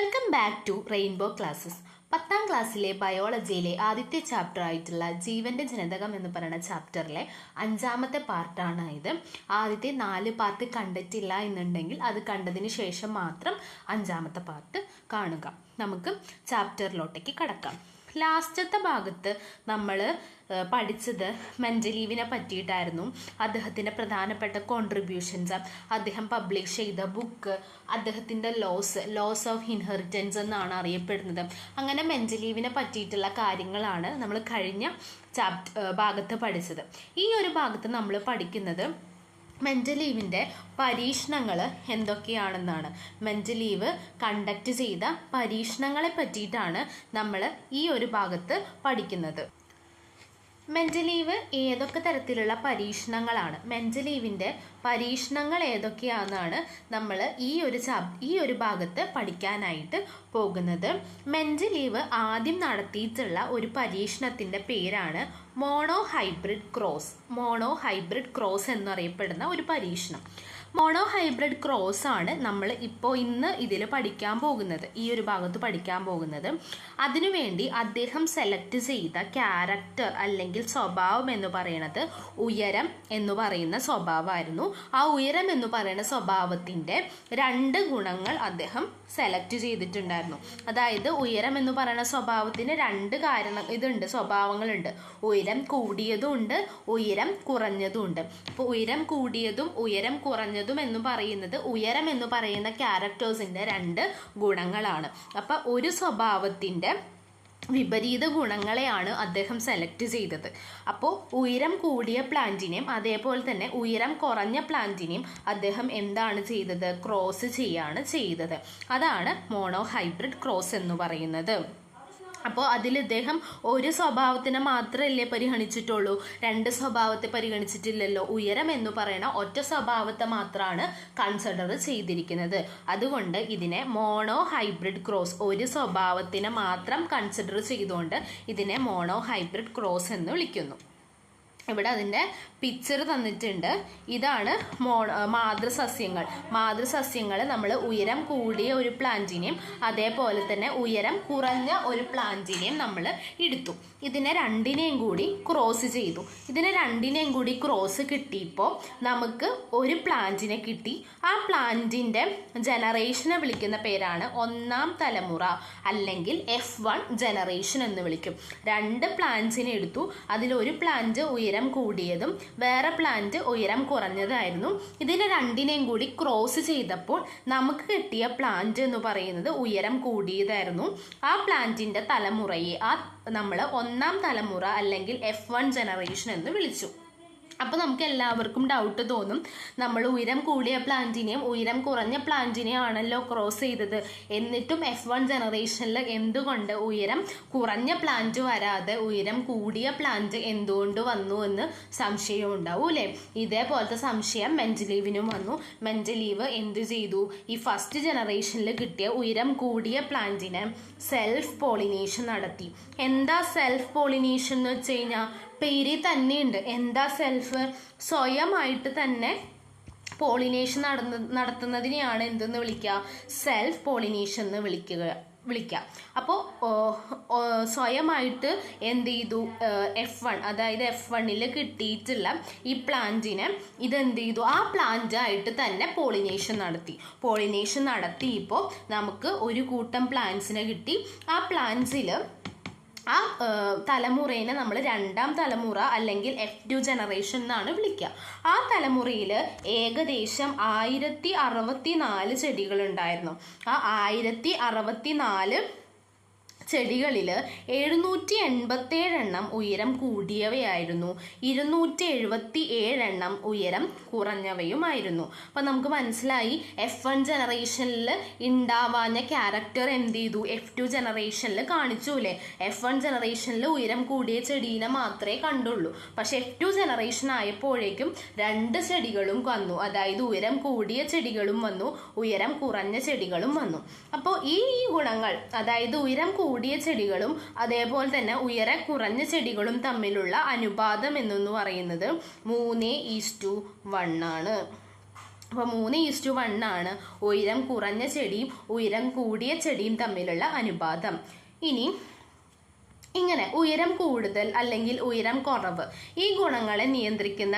Welcome back to rainbow classes പത്താം ക്ലാസ്സിലെ ബയോളജിയിലെ ആദ്യത്തെ ചാപ്റ്റർ ആയിട്ടുള്ള ജീവന്റെ ജനിതകം എന്ന് പറയുന്ന ചാപ്റ്ററിലെ അഞ്ചാമത്തെ പാർട്ടാണ് ഇത്. ആദ്യത്തെ നാല് പാർട്ട് കണ്ടിട്ടില്ല എന്നുണ്ടെങ്കിൽ അത് കണ്ടതിന് ശേഷം മാത്രം അഞ്ചാമത്തെ പാർട്ട് കാണുക. നമുക്ക് ചാപ്റ്ററിലോട്ടേക്ക് കടക്കാം. ലാസ്റ്റത്തെ ഭാഗത്ത് നമ്മൾ പഠിച്ചത് മെന്റലീവിനെ പറ്റിയിട്ടായിരുന്നു. അദ്ദേഹത്തിന്റെ പ്രധാനപ്പെട്ട കോൺട്രിബ്യൂഷൻസ് അദ്ദേഹം പബ്ലിഷ് ചെയ്ത ബുക്ക് അദ്ദേഹത്തിന്റെ ലോസ് ലോസ് ഓഫ് ഇൻഹെറിറ്റൻസ് എന്നാണ് അറിയപ്പെടുന്നത്. അങ്ങനെ മെന്റലീവിനെ പറ്റിയിട്ടുള്ള കാര്യങ്ങളാണ് നമ്മൾ കഴിഞ്ഞ ചാപ്റ്റ് ഭാഗത്ത് പഠിച്ചത്. ഈ ഒരു ഭാഗത്ത് നമ്മൾ പഠിക്കുന്നത് മെന്റലീവിന്റെ പരീക്ഷണങ്ങൾ എന്തൊക്കെയാണെന്നാണ്. മെന്റലീവ് കണ്ടക്ട് ചെയ്ത പരീക്ഷണങ്ങളെ പറ്റിയിട്ടാണ് നമ്മൾ ഈ ഒരു ഭാഗത്ത് പഠിക്കുന്നത്. മെന്റലീവ് ഏതൊക്കെ തരത്തിലുള്ള പരീക്ഷണങ്ങളാണ്? മെന്റലീവിന്റെ പരീക്ഷണങ്ങൾ ഏതൊക്കെയാണെന്നാണ് നമ്മൾ ഈ ഒരു ചാപ് ഈ ഒരു ഭാഗത്ത് പഠിക്കാനായിട്ട് പോകുന്നത്. മെന്റലീവ് ആദ്യം നടത്തിയിട്ടുള്ള ഒരു പരീക്ഷണത്തിന്റെ പേരാണ് monohybrid cross monohybrid cross എന്നറിയപ്പെടുന്ന ഒരു പരീക്ഷണം. മോണോ ഹൈബ്രിഡ് ക്രോസ് ആണ് നമ്മൾ ഇപ്പോൾ ഇന്ന് ഇതിൽ പഠിക്കാൻ പോകുന്നത് ഈ ഒരു ഭാഗത്ത് പഠിക്കാൻ പോകുന്നത്. അതിനുവേണ്ടി അദ്ദേഹം സെലക്ട് ചെയ്ത ക്യാരക്ടർ അല്ലെങ്കിൽ സ്വഭാവം എന്ന് പറയുന്നത് ഉയരം എന്ന് പറയുന്ന സ്വഭാവമായിരുന്നു. ആ ഉയരം എന്ന് പറയുന്ന സ്വഭാവത്തിന്റെ രണ്ട് ഗുണങ്ങൾ അദ്ദേഹം സെലക്ട് ചെയ്തിട്ടുണ്ടായിരുന്നു. അതായത് ഉയരം എന്ന് പറയുന്ന സ്വഭാവത്തിന് രണ്ട് കാരണം ഇതുണ്ട് സ്വഭാവങ്ങളുണ്ട്. ഉയരം കൂടിയതും ഉണ്ട് ഉയരം കുറഞ്ഞതും ഉണ്ട്. അപ്പോൾ ഉയരം കൂടിയതും ഉയരം കുറഞ്ഞതും എന്ന് പറയുന്നത് ഉയരം എന്ന് പറയുന്ന ക്യാരക്ടേഴ്സിന്റെ രണ്ട് ഗുണങ്ങളാണ്. അപ്പോൾ ഒരു സ്വഭാവത്തിന്റെ വിപരീത ഗുണങ്ങളെയാണ് അദ്ദേഹം സെലക്ട് ചെയ്തത്. അപ്പോൾ ഉയരം കൂടിയ പ്ലാന്റിനെയും അതേപോലെ തന്നെ ഉയരം കുറഞ്ഞ പ്ലാന്റിനെയും അദ്ദേഹം എന്താണ് ചെയ്തത്? ക്രോസ് ചെയ്യാണ് ചെയ്തത്. അതാണ് മോണോ ഹൈബ്രിഡ് ക്രോസ് എന്ന് പറയുന്നത്. അപ്പോൾ അതിൽ ഇദ്ദേഹം ഒരു സ്വഭാവത്തിനെ മാത്രമല്ലേ പരിഗണിച്ചിട്ടുള്ളൂ. രണ്ട് സ്വഭാവത്തെ പരിഗണിച്ചിട്ടില്ലല്ലോ. ഉയരം എന്ന് പറയുന്ന ഒറ്റ സ്വഭാവത്തെ മാത്രമാണ് കൺസിഡർ ചെയ്തിരിക്കുന്നത്. അതുകൊണ്ട് ഇതിനെ മോണോ ഹൈബ്രിഡ് ക്രോസ് ഒരു സ്വഭാവത്തിനെ മാത്രം കൺസിഡർ ചെയ്തുകൊണ്ട് ഇതിനെ മോണോ ഹൈബ്രിഡ് ക്രോസ് എന്ന് വിളിക്കുന്നു. ഇവിടെ അതിന്റെ പിക്ചർ തന്നിട്ടുണ്ട്. ഇതാണ് മോ മാതൃസസ്യങ്ങൾ. മാതൃസസ്യങ്ങൾ നമ്മൾ ഉയരം കൂടിയ ഒരു പ്ലാന്റിനെയും അതേപോലെ തന്നെ ഉയരം കുറഞ്ഞ ഒരു പ്ലാന്റിനെയും നമ്മൾ എടുത്തു. ഇതിനെ രണ്ടിനെയും കൂടി ക്രോസ് ചെയ്തു. ഇതിനെ രണ്ടിനെയും കൂടി ക്രോസ് കിട്ടിയപ്പോൾ നമുക്ക് ഒരു പ്ലാന്റിനെ കിട്ടി. ആ പ്ലാന്റിന്റെ ജനറേഷനെ വിളിക്കുന്ന പേരാണ് ഒന്നാം തലമുറ അല്ലെങ്കിൽ എഫ് വൺ ജനറേഷൻ എന്ന് വിളിക്കും. രണ്ട് പ്ലാന്റ്സിനെ എടുത്തു. അതിലൊരു പ്ലാന്റ് ഉയരം കൂടിയതും വേറെ പ്ലാന്റ് ഉയരം കുറഞ്ഞതായിരുന്നു. ഇതിനെ രണ്ടിനെയും കൂടി ക്രോസ് ചെയ്തപ്പോൾ നമുക്ക് കിട്ടിയ പ്ലാന്റ് എന്ന് പറയുന്നത് ഉയരം കൂടിയതായിരുന്നു. ആ പ്ലാന്റിന്റെ തലമുറയെ ആ നമ്മൾ ഒന്നാം തലമുറ അല്ലെങ്കിൽ എഫ് വൺ ജനറേഷൻ എന്ന് വിളിച്ചു. അപ്പോൾ നമുക്ക് എല്ലാവർക്കും ഡൗട്ട് തോന്നും. നമ്മൾ ഉയരം കൂടിയ പ്ലാന്റിനെയും ഉയരം കുറഞ്ഞ പ്ലാന്റിനെയും ആണല്ലോ ക്രോസ് ചെയ്തത്. എന്നിട്ടും എഫ് വൺ ജനറേഷനിൽ എന്തുകൊണ്ട് ഉയരം കുറഞ്ഞ പ്ലാന്റ് വരാതെ ഉയരം കൂടിയ പ്ലാന്റ് എന്തുകൊണ്ട് വന്നു എന്ന് സംശയം ഉണ്ടാവും അല്ലേ? ഇതേപോലത്തെ സംശയം മെന്റലീവിനും വന്നു. മെന്റലീവ് എന്ത് ചെയ്തു? ഈ ഫസ്റ്റ് ജനറേഷനിൽ കിട്ടിയ ഉയരം കൂടിയ പ്ലാന്റിനെ സെൽഫ് പോളിനേഷൻ നടത്തി. എന്താ സെൽഫ് പോളിനേഷൻ എന്ന് വെച്ച് കഴിഞ്ഞാൽ പേരിൽ തന്നെയുണ്ട്. എന്താ സെൽഫ് സ്വയമായിട്ട് തന്നെ പോളിനേഷൻ നടന്ന നടത്തുന്നതിനെയാണ് എന്തെന്ന് വിളിക്കുക? സെൽഫ് പോളിനേഷൻ എന്ന് വിളിക്കുക വിളിക്കാം അപ്പോൾ സ്വയമായിട്ട് എന്ത് ചെയ്തു? എഫ് വൺ അതായത് എഫ് വണ്ണിൽ കിട്ടിയിട്ടുള്ള ഈ പ്ലാന്റിനെ ഇതെന്ത് ചെയ്തു? ആ പ്ലാന്റായിട്ട് തന്നെ പോളിനേഷൻ നടത്തി. പോളിനേഷൻ നടത്തിയപ്പോൾ നമുക്ക് ഒരു കൂട്ടം പ്ലാന്റ്സിനെ കിട്ടി. ആ പ്ലാന്റ്സിൽ ആ തലമുറേനെ നമ്മൾ രണ്ടാം തലമുറ അല്ലെങ്കിൽ എഫ് ടു ജനറേഷൻ എന്നാണ് വിളിക്കുക ആ തലമുറയിൽ ഏകദേശം ആയിരത്തി അറുപത്തി നാല് ചെടികളുണ്ടായിരുന്നു. ആ ആയിരത്തി അറുപത്തി നാല് ചെടികളിൽ എഴുന്നൂറ്റി എൺപത്തേഴ് എണ്ണം ഉയരം കൂടിയവയായിരുന്നു. ഇരുന്നൂറ്റി എഴുപത്തി ഏഴെണ്ണം ഉയരം കുറഞ്ഞവയുമായിരുന്നു. അപ്പം നമുക്ക് മനസ്സിലായി എഫ് വൺ ജനറേഷനിൽ ഉണ്ടാവാഞ്ഞ ക്യാരക്ടർ എന്ത് ചെയ്തു? എഫ് ടു ജനറേഷനിൽ കാണിച്ചൂലേ എഫ് വൺ ജനറേഷനിൽ ഉയരം കൂടിയ ചെടീനെ മാത്രമേ കണ്ടുള്ളൂ. പക്ഷെ എഫ് ടു ജനറേഷൻ ആയപ്പോഴേക്കും രണ്ട് ചെടികളും വന്നു. അതായത് ഉയരം കൂടിയ ചെടികളും വന്നു ഉയരം കുറഞ്ഞ ചെടികളും വന്നു. അപ്പോൾ ഈ ഗുണങ്ങൾ അതായത് ഉയരം കൂടി കൂടിയ ചെടികളും അതേപോലെ തന്നെ ഉയരെ കുറഞ്ഞ ചെടികളും തമ്മിലുള്ള അനുപാതം എന്നൊന്ന് പറയുന്നത് മൂന്ന് ഈസ് ടു വൺ ആണ്. അപ്പോൾ മൂന്ന് ഈസ്റ്റു വൺ ആണ് ഉയരം കുറഞ്ഞ ചെടിയും ഉയരം കൂടിയ ചെടിയും തമ്മിലുള്ള അനുപാതം. ഇനി ഇങ്ങനെ ഉയരം കൂടുതൽ അല്ലെങ്കിൽ ഉയരം കുറവ് ഈ ഗുണങ്ങളെ നിയന്ത്രിക്കുന്ന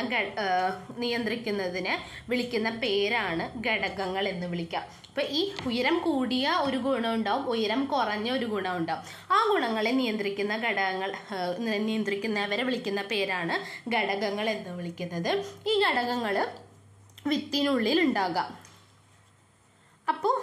നിയന്ത്രിക്കുന്നതിന് വിളിക്കുന്ന പേരാണ് ഘടകങ്ങൾ എന്ന് വിളിക്കാം. അപ്പൊ ഈ ഉയരം കൂടിയ ഒരു ഗുണം ഉണ്ടാവും ഉയരം കുറഞ്ഞ ഒരു ഗുണം ഉണ്ടാവും. ആ ഗുണങ്ങളെ നിയന്ത്രിക്കുന്ന ഘടകങ്ങൾ നിയന്ത്രിക്കുന്നവരെ വിളിക്കുന്ന പേരാണ് ഘടകങ്ങൾ എന്ന് വിളിക്കുന്നത്. ഈ ഘടകങ്ങൾ വിത്തിനുള്ളിൽ ഉണ്ടാകാം. അപ്പോൾ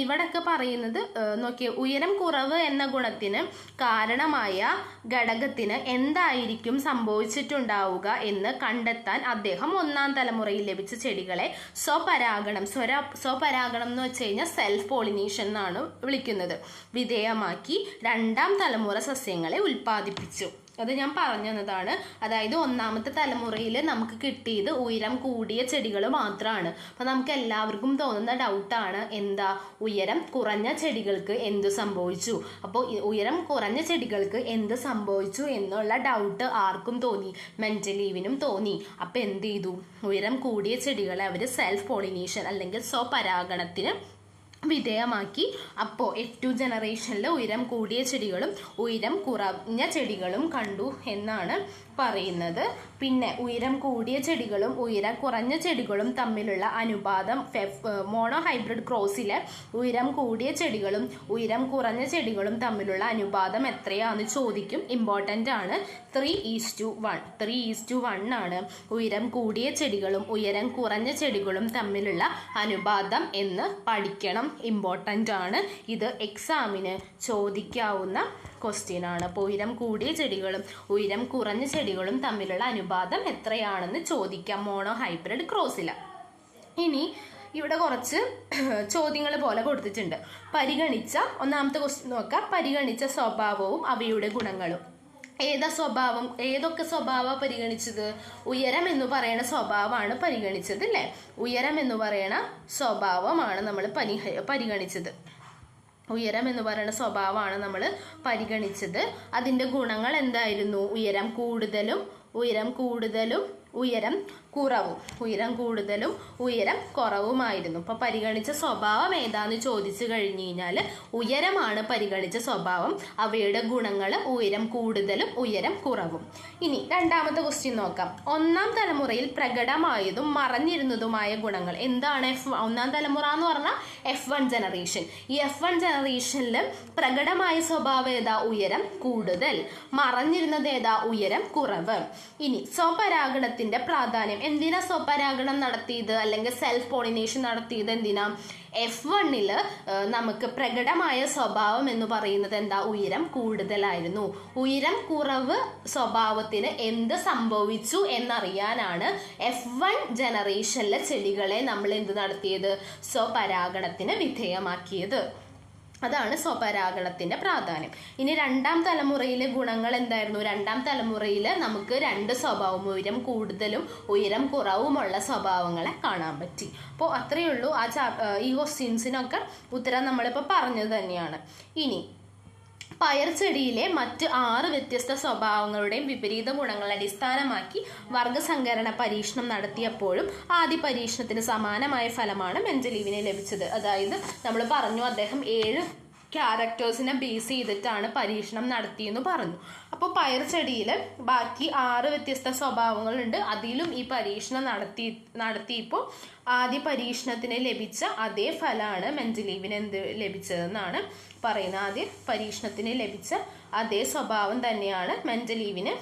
ഇവിടൊക്കെ പറയുന്നത് നോക്കിയ ഉയരം കുറവ് എന്ന ഗുണത്തിന് കാരണമായ ഘടകത്തിന് എന്തായിരിക്കും സംഭവിച്ചിട്ടുണ്ടാവുക എന്ന് കണ്ടെത്താൻ അദ്ദേഹം ഒന്നാം തലമുറയിൽ ലഭിച്ച ചെടികളെ സ്വപരാഗണം സ്വര സ്വപരാഗണം എന്ന് വെച്ച് കഴിഞ്ഞാൽ സെൽഫ് പോളിനേഷൻ എന്നാണ് വിളിക്കുന്നത്. വിധേയമാക്കി രണ്ടാം തലമുറ സസ്യങ്ങളെ ഉൽപ്പാദിപ്പിച്ചു. അത് ഞാൻ പറഞ്ഞു തന്നതാണ് അതായത് ഒന്നാമത്തെ തലമുറയിൽ നമുക്ക് കിട്ടിയത് ഉയരം കൂടിയ ചെടികൾ മാത്രമാണ് അപ്പം നമുക്ക് എല്ലാവർക്കും തോന്നുന്ന ഡൗട്ടാണ് എന്താ ഉയരം കുറഞ്ഞ ചെടികൾക്ക് എന്ത് സംഭവിച്ചു? അപ്പോൾ ഉയരം കുറഞ്ഞ ചെടികൾക്ക് എന്ത് സംഭവിച്ചു എന്നുള്ള ഡൗട്ട് ആർക്കും തോന്നി. മെന്റലീവിനും തോന്നി. അപ്പോൾ എന്ത് ചെയ്തു? ഉയരം കൂടിയ ചെടികളെ അവർ സെൽഫ് പോളിനേഷൻ അല്ലെങ്കിൽ സ്വപരാഗണത്തിന് വിധേയമാക്കി. അപ്പോൾ എഫ് ടു ജനറേഷനിൽ ഉയരം കൂടിയ ചെടികളും ഉയരം കുറഞ്ഞ ചെടികളും കണ്ടു എന്നാണ് പറയുന്നത്. പിന്നെ ഉയരം കൂടിയ ചെടികളും ഉയരം കുറഞ്ഞ ചെടികളും തമ്മിലുള്ള അനുപാതം മോണോ ഹൈബ്രിഡ് ക്രോസിലെ ഉയരം കൂടിയ ചെടികളും ഉയരം കുറഞ്ഞ ചെടികളും തമ്മിലുള്ള അനുപാതം എത്രയാണെന്ന് ചോദിക്കും. ഇമ്പോർട്ടന്റ് ആണ്. Three is to one three is to one ആണ്. ഉയരം കൂടിയ ചെടികളും ഉയരം കുറഞ്ഞ ചെടികളും തമ്മിലുള്ള അനുപാതം എന്ന് പഠിക്കണം. ഇമ്പോർട്ടന്റ് ആണ്. ഇത് എക്സാമിന് ചോദിക്കാവുന്ന ക്വസ്റ്റ്യൻ ആണ്. അപ്പോൾ ഉയരം കൂടിയ ചെടികളും ഉയരം കുറഞ്ഞ ചെടികളും തമ്മിലുള്ള അനുപാതം എത്രയാണെന്ന് ചോദിക്കാം. മോണോ ഹൈബ്രിഡ് ക്രോസില. ഇനി ഇവിടെ കുറച്ച് ചോദ്യങ്ങൾ പോലെ കൊടുത്തിട്ടുണ്ട്. പരിഗണിച്ച ഒന്നാമത്തെ ക്വസ്റ്റ്യൻ നോക്കാം. പരിഗണിച്ച സ്വഭാവവും അവയുടെ ഗുണങ്ങളും. ഏതാ സ്വഭാവം? ഏതൊക്കെ സ്വഭാവം പരിഗണിച്ചത്? ഉയരം എന്ന് പറയുന്ന സ്വഭാവമാണ് പരിഗണിച്ചത് അല്ലേ? ഉയരം എന്ന് പറയുന്ന സ്വഭാവമാണ് നമ്മൾ പരി പരിഗണിച്ചത്. ഉയരം എന്ന് പറയുന്ന സ്വഭാവമാണ് നമ്മൾ പരിഗണിച്ചത്. അതിന്റെ ഗുണങ്ങൾ എന്തായിരുന്നു? ഉയരം കൂടുതലും ഉയരം കൂടുതലും ഉയരം കുറവും. ഉയരം കൂടുതലും ഉയരം കുറവുമായിരുന്നു. ഇപ്പൊ പരിഗണിച്ച സ്വഭാവം ഏതാന്ന് ചോദിച്ചു കഴിഞ്ഞു കഴിഞ്ഞാൽ ഉയരമാണ് പരിഗണിച്ച സ്വഭാവം. അവയുടെ ഗുണങ്ങൾ ഉയരം കൂടുതലും ഉയരം കുറവും. ഇനി രണ്ടാമത്തെ ക്വസ്റ്റ്യൻ നോക്കാം. ഒന്നാം തലമുറയിൽ പ്രകടമായതും മറഞ്ഞിരുന്നതുമായ ഗുണങ്ങൾ എന്താണ്? എഫ് ഒന്നാം തലമുറ എന്ന് പറഞ്ഞാൽ എഫ് വൺ ജനറേഷൻ ഈ എഫ് വൺ ജനറേഷനിൽ പ്രകടമായ സ്വഭാവം ഏതാ? ഉയരം കൂടുതൽ. മറഞ്ഞിരുന്നത് ഏതാ? ഉയരം കുറവ്. ഇനി സ്വപരാഗണത്തിന്റെ പ്രാധാന്യം എന്തിനാ സ്വപരാഗണം നടത്തിയത്? അല്ലെങ്കിൽ സെൽഫ് പോളിനേഷൻ നടത്തിയത് എന്തിനാ? എഫ് വണ്ണിൽ നമുക്ക് പ്രകടമായ സ്വഭാവം എന്ന് പറയുന്നത് എന്താ? ഉയരം കൂടുതലായിരുന്നു. ഉയരം കുറവ് സ്വഭാവത്തിന് എന്ത് സംഭവിച്ചു എന്നറിയാനാണ് എഫ് വൺ ജനറേഷനിലെ ചെടികളെ നമ്മൾ എന്ത് നടത്തിയത്? സ്വപരാഗണത്തിന് വിധേയമാക്കിയത്. അതാണ് സ്വപരാഗണത്തിന്റെ പ്രാധാന്യം. ഇനി രണ്ടാം തലമുറയിലെ ഗുണങ്ങൾ എന്തായിരുന്നു? രണ്ടാം തലമുറയിൽ നമുക്ക് രണ്ട് സ്വഭാവം ഉയരം കൂടുതലും ഉയരം കുറവുമുള്ള സ്വഭാവങ്ങളെ കാണാൻ പറ്റി. അപ്പോൾ അത്രയേ ഉള്ളൂ ആ ഈ ക്വസ്റ്റ്യൻസിനൊക്കെ ഉത്തരം നമ്മളിപ്പോൾ പറഞ്ഞത് തന്നെയാണ്. ഇനി പയർ ചെടിയിലെ മറ്റ് ആറ് വ്യത്യസ്ത സ്വഭാവങ്ങളുടെയും വിപരീത ഗുണങ്ങളെ അടിസ്ഥാനമാക്കി വർഗസങ്കരണ പരീക്ഷണം നടത്തിയപ്പോഴും ആദ്യ പരീക്ഷണത്തിന് സമാനമായ ഫലമാണ് മെഞ്ചലീവിന് ലഭിച്ചത്. അതായത് നമ്മൾ പറഞ്ഞു അദ്ദേഹം ഏഴ് ക്യാരക്ടേഴ്സിനെ ബേസ് ചെയ്തിട്ടാണ് പരീക്ഷണം നടത്തിയെന്ന് പറഞ്ഞു. അപ്പോൾ പയർ ചെടിയിൽ ബാക്കി ആറ് വ്യത്യസ്ത സ്വഭാവങ്ങളുണ്ട്. അതിലും ഈ പരീക്ഷണം നടത്തി നടത്തിയപ്പോൾ ആദ്യ പരീക്ഷണത്തിന് ലഭിച്ച അതേ ഫലമാണ് മെന്റലീവിന് എന്ത് ലഭിച്ചതെന്നാണ് പറയുന്നത്. ആദ്യ പരീക്ഷണത്തിന് ലഭിച്ച അതേ സ്വഭാവം തന്നെയാണ് മെന്റലീവിന്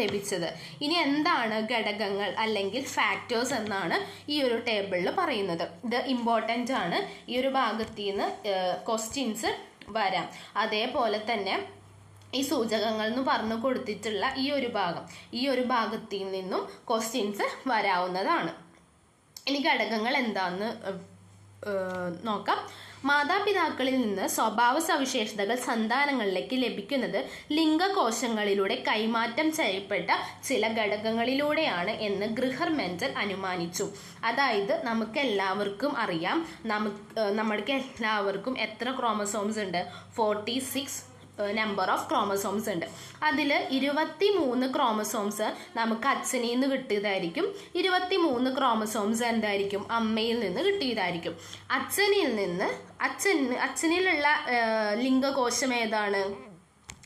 ലഭിച്ചത്. ഇനി എന്താണ് ഘടകങ്ങൾ അല്ലെങ്കിൽ ഫാക്ടേഴ്സ് എന്നാണ് ഈ ഒരു ടേബിളിൽ പറയുന്നത്. ഇത് ഇമ്പോർട്ടന്റ് ആണ്. ഈ ഒരു ഭാഗത്തു നിന്ന് ക്വസ്റ്റ്യൻസ് വരാം. അതേപോലെ തന്നെ ഈ സൂചകങ്ങൾ എന്ന് പറഞ്ഞു കൊടുത്തിട്ടുള്ള ഈ ഒരു ഭാഗം ഈ ഒരു ഭാഗത്തിൽ നിന്നും ക്വസ്റ്റ്യൻസ് വരാവുന്നതാണ്. ഇനി ഘടകങ്ങൾ എന്താന്ന് നോക്കാം. മാതാപിതാക്കളിൽ നിന്ന് സ്വഭാവ സവിശേഷതകൾ സന്താനങ്ങളിലേക്ക് ലഭിക്കുന്നത് ലിംഗകോശങ്ങളിലൂടെ കൈമാറ്റം ചെയ്യപ്പെട്ട ചില ഘടകങ്ങളിലൂടെയാണ് എന്ന് ഗൃഹർ മെന്റൽ അനുമാനിച്ചു. അതായത് നമുക്ക് എല്ലാവർക്കും അറിയാം നമുക്ക് നമ്മൾക്ക് എല്ലാവർക്കും എത്ര ക്രോമസോംസ് ഉണ്ട്? Forty six number of chromosomes ഉണ്ട്. അതിൽ ഇരുപത്തി മൂന്ന് ക്രോമസോംസ് നമുക്ക് അച്ഛനിൽ നിന്ന് കിട്ടിയതായിരിക്കും. ഇരുപത്തി മൂന്ന് ക്രോമസോംസ് എന്തായിരിക്കും? അമ്മയിൽ നിന്ന് കിട്ടിയതായിരിക്കും. അച്ഛനിൽ നിന്ന് അച്ഛൻ അച്ഛനിലുള്ള ലിംഗകോശം ഏതാണ്?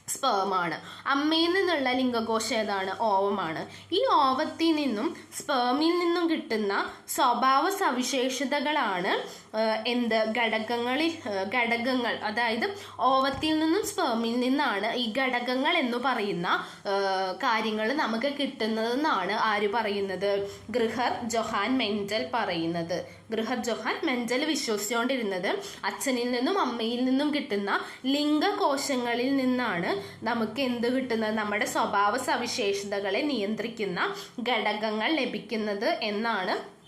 സ്പേമാണ് അമ്മയിൽ നിന്നുള്ള ലിംഗകോശം ഏതാണ്? ഓവമാണ്. ഈ ഓവത്തിൽ നിന്നും സ്പേമിൽ നിന്നും കിട്ടുന്ന സ്വഭാവ സവിശേഷതകളാണ് എന്ത്? ഘടകങ്ങളിൽ ഘടകങ്ങൾ. അതായത് ഓവത്തിൽ നിന്നും സ്പേമിൽ നിന്നാണ് ഈ ഘടകങ്ങൾ എന്ന് പറയുന്ന കാര്യങ്ങൾ നമുക്ക് കിട്ടുന്നതെന്നാണ് ആര് പറയുന്നത്? ഗൃഹർ ജൊഹാൻ മെൻഡൽ പറയുന്നത്. ഗൃഹർ ജൊഹാൻ മെൻഡൽ വിശ്വസിച്ചുകൊണ്ടിരുന്നത് അച്ഛനിൽ നിന്നും അമ്മയിൽ നിന്നും കിട്ടുന്ന ലിംഗകോശങ്ങളിൽ നിന്നാണ് നമുക്ക് എന്ത് കിട്ടുന്നത്? നമ്മുടെ സ്വഭാവ സവിശേഷതകളെ നിയന്ത്രിക്കുന്ന ഘടകങ്ങൾ ലഭിക്കുന്നത് എന്നാണ്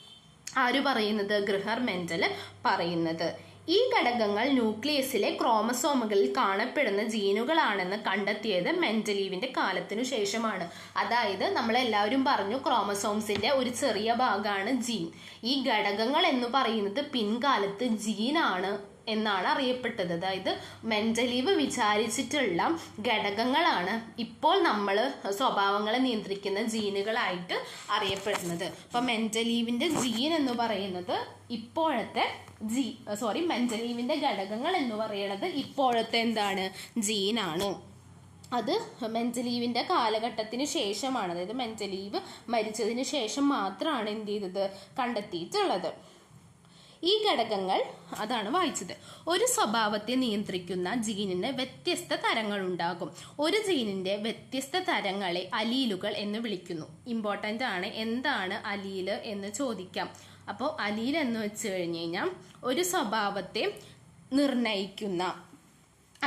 ആര് പറയുന്നത്? ഗൃഹർ മെൻഡൽ പറയുന്നത്. ഈ ഘടകങ്ങൾ ന്യൂക്ലിയസിലെ ക്രോമസോമുകളിൽ കാണപ്പെടുന്ന ജീനുകളാണെന്ന് കണ്ടെത്തിയത് മെന്റലീവിന്റെ കാലത്തിനു ശേഷമാണ്. അതായത് നമ്മളെല്ലാവരും പറഞ്ഞു ക്രോമസോംസിന്റെ ഒരു ചെറിയ ഭാഗമാണ് ജീൻ. ഈ ഘടകങ്ങൾ എന്ന് പറയുന്നത് പിൻകാലത്ത് ജീനാണ്. എന്നാണ് അറിയപ്പെട്ടത്. അതായത് മെന്റലീവ് വിചാരിച്ചിട്ടുള്ള ഘടകങ്ങളാണ് ഇപ്പോൾ നമ്മൾ സ്വഭാവങ്ങളെ നിയന്ത്രിക്കുന്ന ജീനുകളായിട്ട് അറിയപ്പെടുന്നത്. അപ്പോൾ മെന്റലീവിന്റെ ജീൻ എന്ന് പറയുന്നത് ഇപ്പോഴത്തെ ജീ സോറി മെന്റലീവിന്റെ ഘടകങ്ങൾ എന്ന് പറയുന്നത് ഇപ്പോഴത്തെ എന്താണ്? ജീനാണ് അത് മെന്റലീവിന്റെ കാലഘട്ടത്തിന് ശേഷമാണ്. അതായത് മെന്റലീവ് മരിച്ചതിന് ശേഷം മാത്രമാണ് എന്ത് ചെയ്തത്? കണ്ടെത്തിയിട്ടുള്ളത്. ഈ ഘടകങ്ങൾ അതാണ് വായിച്ചത്. ഒരു സ്വഭാവത്തെ നിയന്ത്രിക്കുന്ന ജീനിന് വ്യത്യസ്ത തരങ്ങൾ ഉണ്ടാകും. ഒരു ജീനിന്റെ വ്യത്യസ്ത തരങ്ങളെ അലീലുകൾ എന്ന് വിളിക്കുന്നു. ഇമ്പോർട്ടന്റ് ആണ് എന്താണ് അലീൽ എന്ന് ചോദിക്കാം. അപ്പോൾ അലീൽ എന്ന് വെച്ച് കഴിഞ്ഞ് കഴിഞ്ഞാൽ ഒരു സ്വഭാവത്തെ നിർണയിക്കുന്ന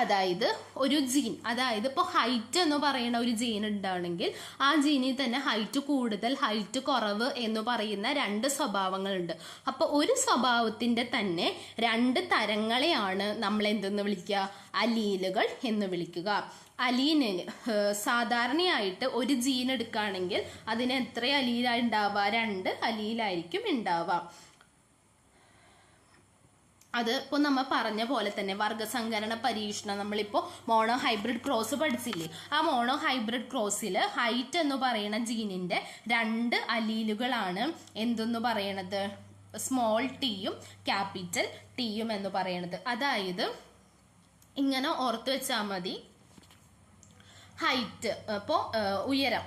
അതായത് ഒരു ജീൻ അതായത് ഇപ്പോൾ ഹൈറ്റ് എന്ന് പറയുന്ന ഒരു ജീൻ ഉണ്ടാണെങ്കിൽ ആ ജീനിൽ തന്നെ ഹൈറ്റ് കൂടുതൽ ഹൈറ്റ് കുറവ് എന്ന് പറയുന്ന രണ്ട് സ്വഭാവങ്ങളുണ്ട്. അപ്പോൾ ഒരു സ്വഭാവത്തിന്റെ തന്നെ രണ്ട് തരങ്ങളെയാണ് നമ്മൾ എന്തെന്ന് വിളിക്കുക? അലീലുകൾ എന്ന് വിളിക്കുക. അലീനിന് സാധാരണയായിട്ട് ഒരു ജീൻ എടുക്കുകയാണെങ്കിൽ അതിന് എത്ര അലീലുണ്ടാവുക രണ്ട് അലീലായിരിക്കും ഉണ്ടാവുക. അത് ഇപ്പോൾ നമ്മൾ പറഞ്ഞ പോലെ തന്നെ വർഗസങ്കരണ പരീക്ഷണം നമ്മളിപ്പോൾ മോണോ ഹൈബ്രിഡ് ക്രോസ് പഠിച്ചില്ലേ? ആ മോണോ ഹൈബ്രിഡ് ക്രോസിൽ ഹൈറ്റ് എന്ന് പറയുന്ന ജീനിന്റെ രണ്ട് അലീലുകളാണ് എന്തെന്ന് പറയണത്? സ്മോൾ ടിയും ക്യാപിറ്റൽ ടിയും എന്ന് പറയണത്. അതായത് ഇങ്ങനെ ഓർത്ത് വെച്ചാൽ മതി. ഹൈറ്റ് അപ്പോൾ ഉയരം.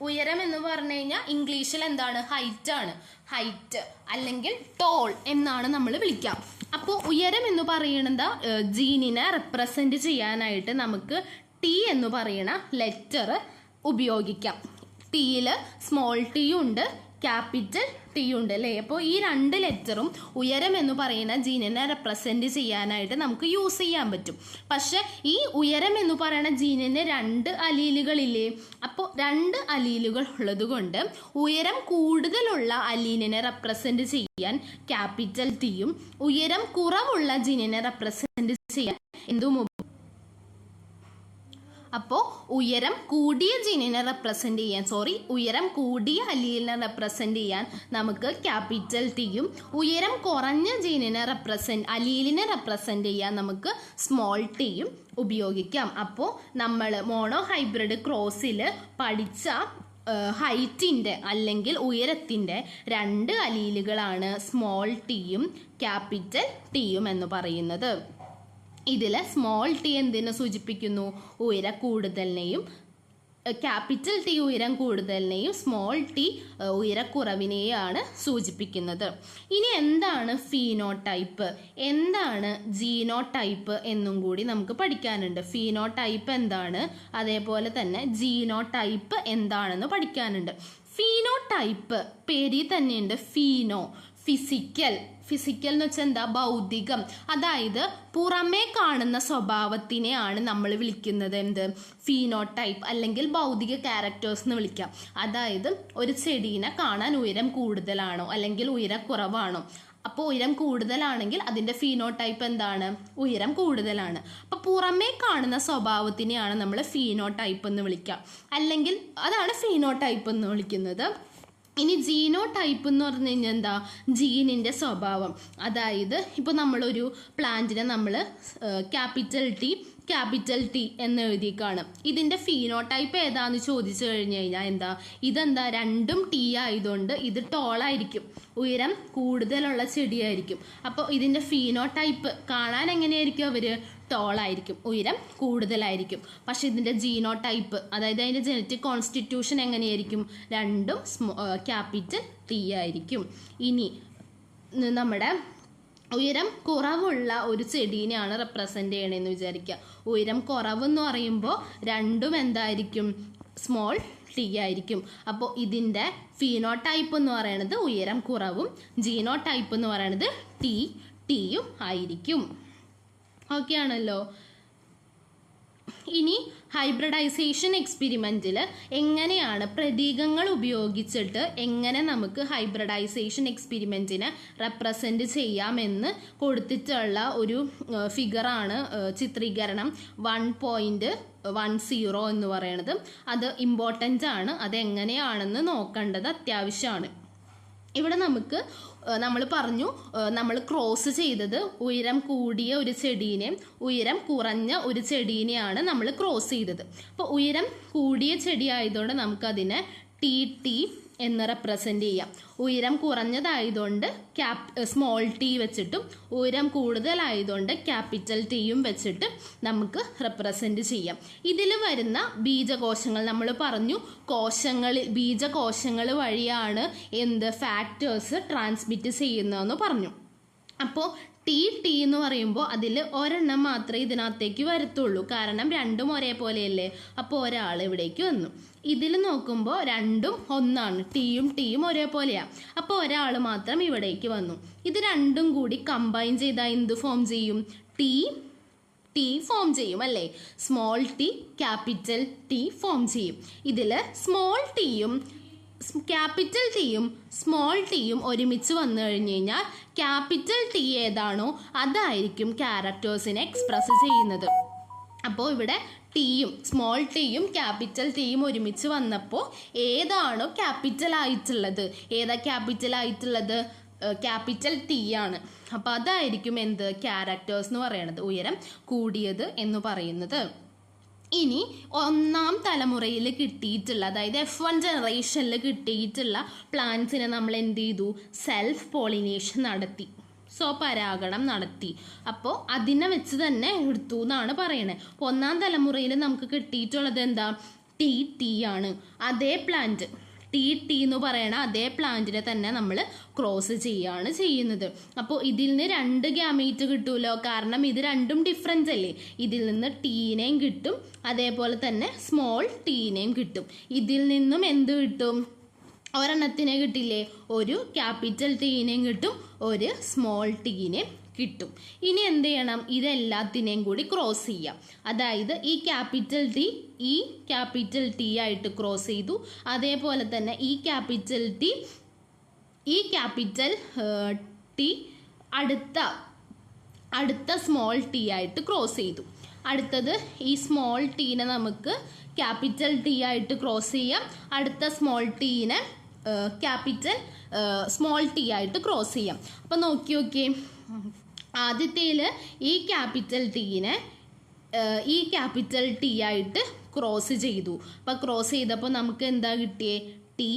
ഉയരം എന്ന് പറഞ്ഞു കഴിഞ്ഞാൽ ഇംഗ്ലീഷിൽ എന്താണ്? ഹൈറ്റ് ആണ്. ഹൈറ്റ് അല്ലെങ്കിൽ ടോൾ എന്നാണ് നമ്മൾ വിളിക്കാം. അപ്പോൾ ഉയരം എന്ന് പറയുന്നത് ജീനിനെ റെപ്രസെന്റ് ചെയ്യാനായിട്ട് നമുക്ക് ടി എന്ന് പറയുന്ന ലെറ്റർ ഉപയോഗിക്കാം. ടിയിൽ സ്മോൾ ടി ഉണ്ട്. ക്യാപിറ്റൽ ടി ഉണ്ട് അല്ലേ? അപ്പോൾ ഈ രണ്ട് ലെറ്ററും ഉയരം എന്ന് പറയുന്ന ജീനിനെ റെപ്രസെന്റ് ചെയ്യാനായിട്ട് നമുക്ക് യൂസ് ചെയ്യാൻ പറ്റും. പക്ഷേ ഈ ഉയരം എന്ന് പറയുന്ന ജീനിന് രണ്ട് അലീലുകളില്ലേ? അപ്പോൾ രണ്ട് അലീലുകൾ ഉള്ളത് കൊണ്ട് ഉയരം കൂടുതലുള്ള അലീലിനെ റെപ്രസെന്റ് ചെയ്യാൻ ക്യാപിറ്റൽ ടിയും ഉയരം കുറവുള്ള ജീനിനെ റെപ്രസെന്റ് ചെയ്യാൻ എന്തും അപ്പോൾ ഉയരം കൂടിയ ജീനിനെ റെപ്രസെന്റ് ചെയ്യാൻ സോറി ഉയരം കൂടിയ അലീലിനെ റെപ്രസെന്റ് ചെയ്യാൻ നമുക്ക് ക്യാപിറ്റൽ ടിയും ഉയരം കുറഞ്ഞ ജീനിനെ റെപ്രസെന്റ് അലീലിനെ റെപ്രസെന്റ് ചെയ്യാൻ നമുക്ക് സ്മോൾ ടിയും ഉപയോഗിക്കാം. അപ്പോൾ നമ്മൾ മോണോ ഹൈബ്രിഡ് ക്രോസിൽ പഠിച്ച ഹൈറ്റിന്റെ അല്ലെങ്കിൽ ഉയരത്തിന്റെ രണ്ട് അലീലുകളാണ് സ്മോൾ ടിയും ക്യാപിറ്റൽ ടിയും എന്ന് പറയുന്നത്. ഇതിൽ സ്മോൾ ടി എന്തിനെ സൂചിപ്പിക്കുന്നു? ഉയര കൂടുതലിനെയും ക്യാപിറ്റൽ ടി ഉയരം കൂടുതലിനെയും സ്മോൾ ടി ഉയരക്കുറവിനെയാണ് സൂചിപ്പിക്കുന്നത്. ഇനി എന്താണ് ഫീനോ ടൈപ്പ് എന്താണ് ജീനോ ടൈപ്പ് എന്നും കൂടി നമുക്ക് പഠിക്കാനുണ്ട്. ഫീനോ ടൈപ്പ് എന്താണ്? അതേപോലെ തന്നെ ജീനോ ടൈപ്പ് എന്താണെന്ന് പഠിക്കാനുണ്ട്. ഫീനോ ടൈപ്പ് പേരിൽ തന്നെയുണ്ട് ഫീനോ ഫിസിക്കൽ ഫിസിക്കൽ എന്ന് വെച്ചാൽ എന്താ? ഭൗതികം. അതായത് പുറമേ കാണുന്ന സ്വഭാവത്തിനെയാണ് നമ്മൾ വിളിക്കുന്നത് എന്ത്? ഫീനോടൈപ്പ് അല്ലെങ്കിൽ ഭൗതിക ക്യാരക്ടേഴ്സ് എന്ന് വിളിക്കാം. അതായത് ഒരു ചെടീനെ കാണാൻ ഉയരം കൂടുതലാണോ? അല്ലെങ്കിൽ ഉയരക്കുറവാണോ അപ്പോൾ ഉയരം കൂടുതലാണെങ്കിൽ അതിന്റെ ഫീനോടൈപ്പ് എന്താണ്? ഉയരം കൂടുതലാണ്. അപ്പോൾ പുറമേ കാണുന്ന സ്വഭാവത്തിനെയാണ് നമ്മൾ ഫീനോടൈപ്പ് എന്ന് വിളിക്കുക അല്ലെങ്കിൽ അതാണ് ഫീനോടൈപ്പ് എന്ന് വിളിക്കുന്നത്. ഇനി ജീനോ ടൈപ്പ് എന്ന് പറഞ്ഞു കഴിഞ്ഞാൽ എന്താ? ജീനിന്റെ സ്വഭാവം. അതായത് ഇപ്പോൾ നമ്മളൊരു പ്ലാന്റിനെ നമ്മൾ ക്യാപിറ്റൽ ടി ക്യാപിറ്റൽ ടി എന്ന് എഴുതി കാണും ഇതിന്റെ ഫീനോ ടൈപ്പ് ഏതാന്ന് ചോദിച്ചു കഴിഞ്ഞു കഴിഞ്ഞാൽ എന്താ? ഇതെന്താ? രണ്ടും ടി ആയതുകൊണ്ട് ഇത് ടോളായിരിക്കും ഉയരം കൂടുതലുള്ള ചെടിയായിരിക്കും. അപ്പോൾ ഇതിന്റെ ഫീനോ ടൈപ്പ് കാണാൻ എങ്ങനെയായിരിക്കും അവർ ടോളായിരിക്കും ഉയരം കൂടുതലായിരിക്കും. പക്ഷേ ഇതിന്റെ ജീനോ ടൈപ്പ് അതായത് അതിന്റെ ജനറ്റിക് കോൺസ്റ്റിറ്റ്യൂഷൻ എങ്ങനെയായിരിക്കും? രണ്ടും സ്മോ ക്യാപിറ്റൽ ടി ആയിരിക്കും. ഇനി നമ്മുടെ ഉയരം കുറവുള്ള ഒരു ചെടീനെയാണ് റെപ്രസെന്റ് ചെയ്യണമെന്ന് വിചാരിക്കുക ഉയരം കുറവെന്ന് പറയുമ്പോൾ രണ്ടും എന്തായിരിക്കും? സ്മോൾ ടി ആയിരിക്കും. അപ്പോൾ ഇതിന്റെ ഫീനോ ടൈപ്പ് എന്ന് പറയുന്നത് ഉയരം കുറവും ജീനോ ടൈപ്പ് എന്ന് പറയുന്നത് ടി ടിയും ആയിരിക്കും. ഓക്കെ ആണല്ലോ ഇനി ഹൈബ്രിഡൈസേഷൻ എക്സ്പെരിമെന്റിൽ എങ്ങനെയാണ് പ്രതീകങ്ങൾ ഉപയോഗിച്ചിട്ട് എങ്ങനെ നമുക്ക് ഹൈബ്രിഡൈസേഷൻ എക്സ്പെരിമെന്റിനെ റെപ്രസെന്റ് ചെയ്യാമെന്ന് കൊടുത്തിട്ടുള്ള ഒരു ഫിഗറാണ് ചിത്രീകരണം. വൺ പോയിന്റ് വൺ സീറോ എന്ന് പറയുന്നത് അത് ഇമ്പോർട്ടന്റ് ആണ്. അത് എങ്ങനെയാണെന്ന് നോക്കേണ്ടത് അത്യാവശ്യമാണ്. ഇവിടെ നമുക്ക് നമ്മൾ പറഞ്ഞു നമ്മൾ ക്രോസ് ചെയ്തത് ഉയരം കൂടിയ ഒരു ചെടീനെ ഉയരം കുറഞ്ഞ ഒരു ചെടീനെയാണ് നമ്മൾ ക്രോസ് ചെയ്തത്. അപ്പോൾ ഉയരം കൂടിയ ചെടി ആയതുകൊണ്ട് നമുക്കതിനെ ടി ടി എന്ന് റെപ്രസെന്റ് ചെയ്യാം. ഉയരം കുറഞ്ഞതായതുകൊണ്ട് ക്യാപ് സ്മോൾ ടി വെച്ചിട്ടും ഉയരം കൂടുതലായതുകൊണ്ട് ക്യാപിറ്റൽ ടിയും വെച്ചിട്ട് നമുക്ക് റെപ്രസെന്റ് ചെയ്യാം. ഇതിൽ വരുന്ന ബീജകോശങ്ങൾ നമ്മൾ പറഞ്ഞു കോശങ്ങളിൽ ബീജകോശങ്ങൾ വഴിയാണ് എന്ത് ഫാക്ടേഴ്സ് ട്രാൻസ്മിറ്റ് ചെയ്യുന്നതെന്ന് പറഞ്ഞു. അപ്പോൾ ടി ടി എന്ന് പറയുമ്പോൾ അതിൽ ഒരെണ്ണം മാത്രമേ ഇതിനകത്തേക്ക് വരത്തുള്ളൂ. കാരണം രണ്ടും ഒരേപോലെയല്ലേ? അപ്പോൾ ഒരാൾ ഇവിടേക്ക് വന്നു. ഇതിൽ നോക്കുമ്പോൾ രണ്ടും ഒന്നാണ്. ടീയും ടീയും ഒരേപോലെയാണ് അപ്പോൾ ഒരാൾ മാത്രം ഇവിടേക്ക് വന്നു. ഇത് രണ്ടും കൂടി കമ്പൈൻ ചെയ്താൽ എന്ത് ഫോം ചെയ്യും? ടി ടി ഫോം ചെയ്യും അല്ലേ? Small T capital T form ചെയ്യും. ഇതിൽ സ്മോൾ ടിയും ക്യാപിറ്റൽ ടിയും സ്മോൾ ടിയും ഒരുമിച്ച് വന്നു കഴിഞ്ഞ് കഴിഞ്ഞാൽ ക്യാപിറ്റൽ ടി ഏതാണോ അതായിരിക്കും ക്യാരക്ടേഴ്സിനെ എക്സ്പ്രസ് ചെയ്യുന്നത്. അപ്പോൾ ഇവിടെ ടിയും സ്മോൾ ടിയും ക്യാപിറ്റൽ ടിയും ഒരുമിച്ച് വന്നപ്പോൾ ഏതാണോ ക്യാപിറ്റൽ ആയിട്ടുള്ളത്? ഏതാ ക്യാപിറ്റൽ ആയിട്ടുള്ളത്? ക്യാപിറ്റൽ ടി ആണ്. അപ്പോൾ അതായിരിക്കും എന്ത്? ക്യാരക്ടേഴ്സ് എന്ന് പറയുന്നത് ഉയരം കൂടിയത് എന്ന് പറയുന്നത്. ഇനി ഒന്നാം തലമുറയിൽ കിട്ടിയിട്ടുള്ള അതായത് എഫ് വൺ ജനറേഷനിൽ കിട്ടിയിട്ടുള്ള പ്ലാന്റ്സിനെ നമ്മൾ എന്ത് ചെയ്തു? സെൽഫ് പോളിനേഷൻ നടത്തി സ്വപരാഗണം നടത്തി. അപ്പോൾ അതിനെ വെച്ച് തന്നെ എടുത്തു എന്നാണ് പറയണത് ഒന്നാം തലമുറയിൽ നമുക്ക് കിട്ടിയിട്ടുള്ളത് എന്താ? ടി ടി ആണ്. അതേ പ്ലാന്റ് ടി ടി എന്ന് പറയണ അതേ പ്ലാന്റിനെ തന്നെ നമ്മൾ ക്രോസ് ചെയ്യാണ് ചെയ്യുന്നത്. അപ്പോൾ ഇതിൽ നിന്ന് രണ്ട് ഗ്യാമേറ്റ് കിട്ടുമല്ലോ കാരണം ഇത് രണ്ടും ഡിഫറൻസ് അല്ലേ? ഇതിൽ നിന്ന് ടീനെയും കിട്ടും അതേപോലെ തന്നെ സ്മോൾ ടീനെയും കിട്ടും. ഇതിൽ നിന്നും എന്ത് കിട്ടും? ഒരെണ്ണത്തിനെ കിട്ടില്ലേ? ഒരു ക്യാപിറ്റൽ ടീനെയും കിട്ടും ഒരു സ്മോൾ ടീനെയും കിട്ടും. ഇനി എന്ത് ചെയ്യണം? ഇതെല്ലാത്തിനെയും കൂടി ക്രോസ് ചെയ്യാം. അതായത് ഈ ക്യാപിറ്റൽ ടി ഈ ക്യാപിറ്റൽ ടി ആയിട്ട് ക്രോസ് ചെയ്തു. അതേപോലെ തന്നെ ഈ ക്യാപിറ്റൽ ടി ഈ ക്യാപിറ്റൽ ടി അടുത്ത അടുത്ത സ്മോൾ ടി ആയിട്ട് ക്രോസ് ചെയ്തു. അടുത്തത് ഈ സ്മോൾ ടീനെ നമുക്ക് ക്യാപിറ്റൽ ടി ആയിട്ട് ക്രോസ് ചെയ്യാം. അടുത്ത സ്മോൾ ടീനെ ക്യാപിറ്റൽ സ്മോൾ ടി ആയിട്ട് ക്രോസ് ചെയ്യാം. അപ്പം നോക്കി നോക്കിയേ ആദ്യത്തേൽ ഈ ക്യാപിറ്റൽ ടീനെ ഈ ക്യാപിറ്റൽ ടി ആയിട്ട് ക്രോസ് ചെയ്തു. അപ്പോൾ ക്രോസ് ചെയ്തപ്പോൾ നമുക്ക് എന്താ കിട്ടിയേ? T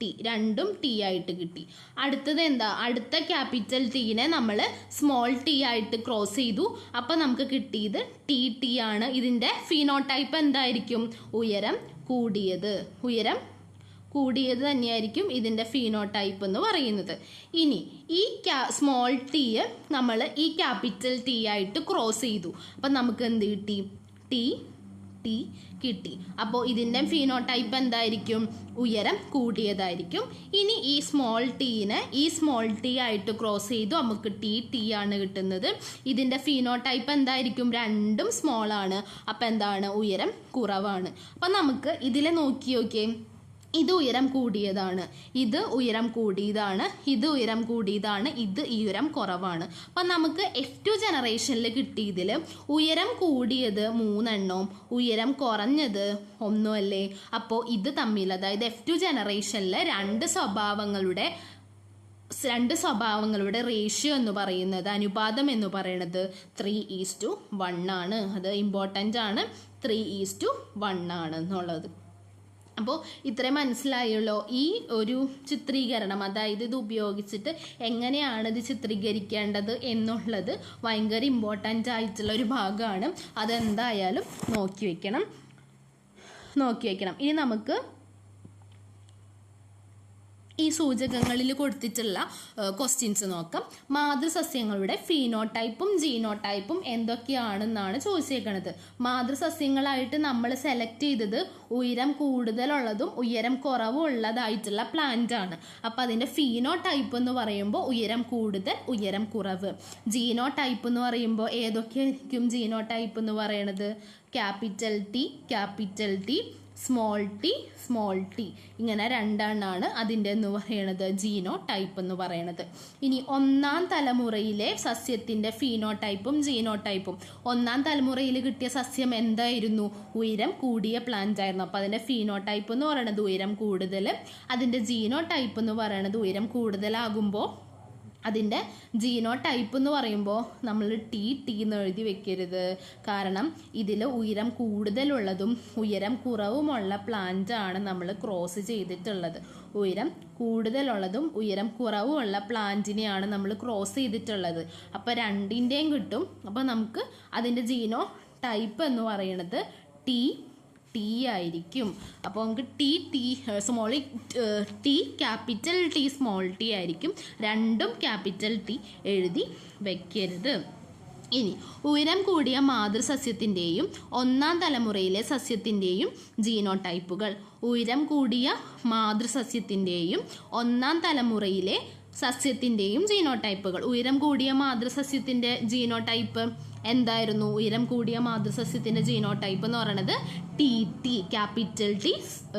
T. രണ്ടും ടി ആയിട്ട് കിട്ടി. അടുത്തത് എന്താ? അടുത്ത ക്യാപിറ്റൽ ടീനെ നമ്മൾ സ്മോൾ ടി ആയിട്ട് ക്രോസ് ചെയ്തു. അപ്പോൾ നമുക്ക് കിട്ടിയത് ടി ടി ആണ്. ഇതിന്റെ ഫീനോടൈപ്പ് എന്തായിരിക്കും? ഉയരം കൂടിയത്. ഉയരം കൂടിയത് തന്നെയായിരിക്കും ഇതിന്റെ ഫീനോടൈപ്പ് എന്ന് പറയുന്നത്. ഇനി ഈ ക്യാ സ്മോൾ ടി നമ്മൾ ഈ ക്യാപിറ്റൽ ടീ ആയിട്ട് ക്രോസ് ചെയ്തു. അപ്പം നമുക്ക് എന്ത് കിട്ടി? ടി ടി കിട്ടി. അപ്പോൾ ഇതിന്റെ ഫീനോടൈപ്പ് എന്തായിരിക്കും? ഉയരം കൂടിയതായിരിക്കും. ഇനി ഈ സ്മോൾ ടീനെ ഈ സ്മോൾ ടീ ആയിട്ട് ക്രോസ് ചെയ്തു നമുക്ക് ടി ടി ആണ് കിട്ടുന്നത്. ഇതിന്റെ ഫീനോടൈപ്പ് എന്തായിരിക്കും? രണ്ടും സ്മോൾ ആണ്. അപ്പം എന്താണ്? ഉയരം കുറവാണ്. അപ്പം നമുക്ക് ഇതിലെ നോക്കി നോക്കിയേ. ഇത് ഉയരം കൂടിയതാണ്. ഇത് ഉയരം കൂടിയതാണ്. ഇത് ഉയരം കൂടിയതാണ്. ഇത് ഈ ഉയരം കുറവാണ്. അപ്പം നമുക്ക് എഫ് ടു ജനറേഷനിൽ കിട്ടിയതിൽ ഉയരം കൂടിയത് മൂന്നെണ്ണവും ഉയരം കുറഞ്ഞത് ഒന്നും അല്ലേ? അപ്പോൾ ഇത് തമ്മിൽ അതായത് എഫ് ടു ജനറേഷനിൽ രണ്ട് സ്വഭാവങ്ങളുടെ രണ്ട് സ്വഭാവങ്ങളുടെ റേഷ്യോ എന്ന് പറയുന്നത് അനുപാതം എന്ന് പറയുന്നത് ത്രീ ഈസ് ടു വൺ ആണ്. അത് ഇമ്പോർട്ടന്റ് ആണ്. ത്രീ ഈസ് ടു വൺ ആണ് എന്നുള്ളത്. അപ്പോൾ ഇത്രയും മനസ്സിലായല്ലോ ഈ ഒരു ചിത്രീകരണം അതായത് ഇത് ഉപയോഗിച്ചിട്ട് എങ്ങനെയാണ് ഇത് ചിത്രീകരിക്കേണ്ടത് എന്നുള്ളത് ഭയങ്കര ഇമ്പോർട്ടന്റ് ആയിട്ടുള്ള ഒരു ഭാഗമാണ്. അതെന്തായാലും നോക്കി വയ്ക്കണം നോക്കി വയ്ക്കണം ഇനി നമുക്ക് ഈ സൂചകങ്ങളിൽ കൊടുത്തിട്ടുള്ള ക്വസ്റ്റ്യൻസ് നോക്കാം. മാതൃസസ്യങ്ങളുടെ ഫീനോടൈപ്പും ജീനോടൈപ്പും എന്തൊക്കെയാണെന്നാണ് ചോദിച്ചേക്കുന്നത് മാതൃസസ്യങ്ങളായിട്ട് നമ്മൾ സെലക്ട് ചെയ്തത് ഉയരം കൂടുതലുള്ളതും ഉയരം കുറവുള്ളതായിട്ടുള്ള പ്ലാന്റ് ആണ്. അപ്പോൾ അതിന്റെ ഫീനോ ടൈപ്പ് എന്ന് പറയുമ്പോൾ ഉയരം കൂടുതൽ ഉയരം കുറവ്. ജീനോ ടൈപ്പ് എന്ന് പറയുമ്പോൾ ഏതൊക്കെയായിരിക്കും ജീനോ ടൈപ്പ് എന്ന് പറയണത്? Capital T capital T small T small T ഇങ്ങനെ രണ്ടെണ്ണാണ് അതിന്റെ എന്ന് പറയണത് ജീനോ ടൈപ്പ് എന്ന് പറയണത്. ഇനി ഒന്നാം തലമുറയിലെ സസ്യത്തിന്റെ ഫീനോ ടൈപ്പും ജീനോ ടൈപ്പും ഒന്നാം തലമുറയിൽ കിട്ടിയ സസ്യം എന്തായിരുന്നു? ഉയരം കൂടിയ പ്ലാന്റ് ആയിരുന്നു. അപ്പോൾ അതിന്റെ ഫീനോ ടൈപ്പ് എന്ന് പറയണത് ഉയരം കൂടുതൽ. അതിന്റെ ജീനോ ടൈപ്പ് എന്ന് പറയണത് ഉയരം കൂടുതലാകുമ്പോൾ അതിന്റെ ജീനോ ടൈപ്പ് എന്ന് പറയുമ്പോൾ നമ്മൾ ടി ടി എന്ന് എഴുതി വെക്കരുത്. കാരണം ഇതിൽ ഉയരം കൂടുതലുള്ളതും ഉയരം കുറവുമുള്ള പ്ലാന്റ് ആണ് നമ്മൾ ക്രോസ് ചെയ്തിട്ടുള്ളത്. ഉയരം കൂടുതലുള്ളതും ഉയരം കുറവുമുള്ള പ്ലാന്റിനെയാണ് നമ്മൾ ക്രോസ് ചെയ്തിട്ടുള്ളത്. അപ്പോൾ രണ്ടിന്റെയും കിട്ടും. അപ്പോൾ നമുക്ക് അതിന്റെ ജീനോ ടൈപ്പ് എന്ന് പറയുന്നത് ടി ടി ആയിരിക്കും അപ്പോൾ നമുക്ക് T T small T capital T small T ആയിരിക്കും. രണ്ടും ക്യാപിറ്റൽ ടി എഴുതി വെക്കരുത്. ഇനി ഉയരം കൂടിയ മാതൃസസ്യത്തിന്റെയും ഒന്നാം തലമുറയിലെ സസ്യത്തിന്റെയും ജീനോ ടൈപ്പുകൾ ഉയരം കൂടിയ മാതൃസസ്യത്തിന്റെയും ഒന്നാം തലമുറയിലെ സസ്യത്തിന്റെയും ജീനോ ടൈപ്പുകൾ ഉയരം കൂടിയ മാതൃസസ്യത്തിന്റെ ജീനോ ടൈപ്പ് എന്തായിരുന്നു ഉയരം കൂടിയ മാതൃസസ്യത്തിന്റെ ജീനോ ടൈപ്പ് എന്ന് പറയുന്നത് T T capital T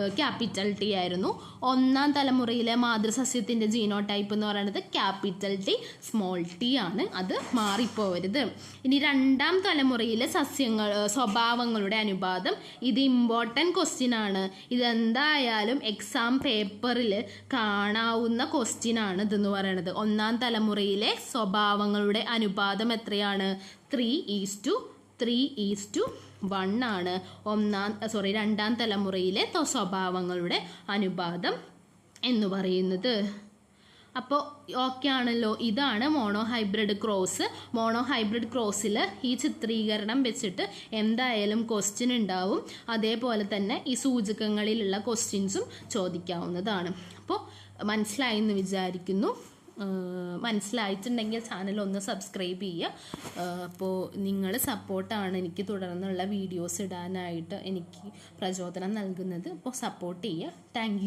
capital T ആയിരുന്നു. ഒന്നാം തലമുറയിലെ മാതൃസസ്യത്തിന്റെ ജീനോ ടൈപ്പ് എന്ന് പറയുന്നത് ക്യാപിറ്റൽ ടി സ്മോൾ ടി ആണ്. അത് മാറിപ്പോവരുത്. ഇനി രണ്ടാം തലമുറയിലെ സസ്യങ്ങൾ സ്വഭാവങ്ങളുടെ അനുപാതം. ഇത് ഇമ്പോർട്ടന്റ് ക്വസ്റ്റ്യൻ ആണ്. ഇതെന്തായാലും എക്സാം പേപ്പറിൽ കാണാവുന്ന ക്വസ്റ്റ്യൻ ആണ് ഇതെന്ന് പറയുന്നത് ഒന്നാം തലമുറയിലെ സ്വഭാവങ്ങളുടെ അനുപാതം എത്രയാണ്? Three is to three is to one ആണ്. ഒന്നാം സോറി രണ്ടാം തലമുറയിലെ സ്വഭാവങ്ങളുടെ അനുപാതം എന്ന് പറയുന്നത്. അപ്പോൾ ഓക്കെ ആണല്ലോ. ഇതാണ് monohybrid cross monohybrid ക്രോസിൽ ഈ ചിത്രീകരണം വെച്ചിട്ട് എന്തായാലും ക്വസ്റ്റ്യൻ ഉണ്ടാവും. അതേപോലെ തന്നെ ഈ സൂചകങ്ങളിലുള്ള ക്വസ്റ്റ്യൻസും ചോദിക്കാവുന്നതാണ്. അപ്പോൾ മനസ്സിലായി എന്ന് വിചാരിക്കുന്നു. മനസ്സിലായിട്ടുണ്ടെങ്കിൽ ചാനൽ ഒന്ന് സബ്സ്ക്രൈബ് ചെയ്യുക. അപ്പോൾ നിങ്ങൾ സപ്പോർട്ടാണ് എനിക്ക് തുടർന്നുള്ള വീഡിയോസ് ഇടാനായിട്ട് എനിക്ക് പ്രചോദനം നൽകുന്നത്. അപ്പോൾ സപ്പോർട്ട് ചെയ്യുക. താങ്ക്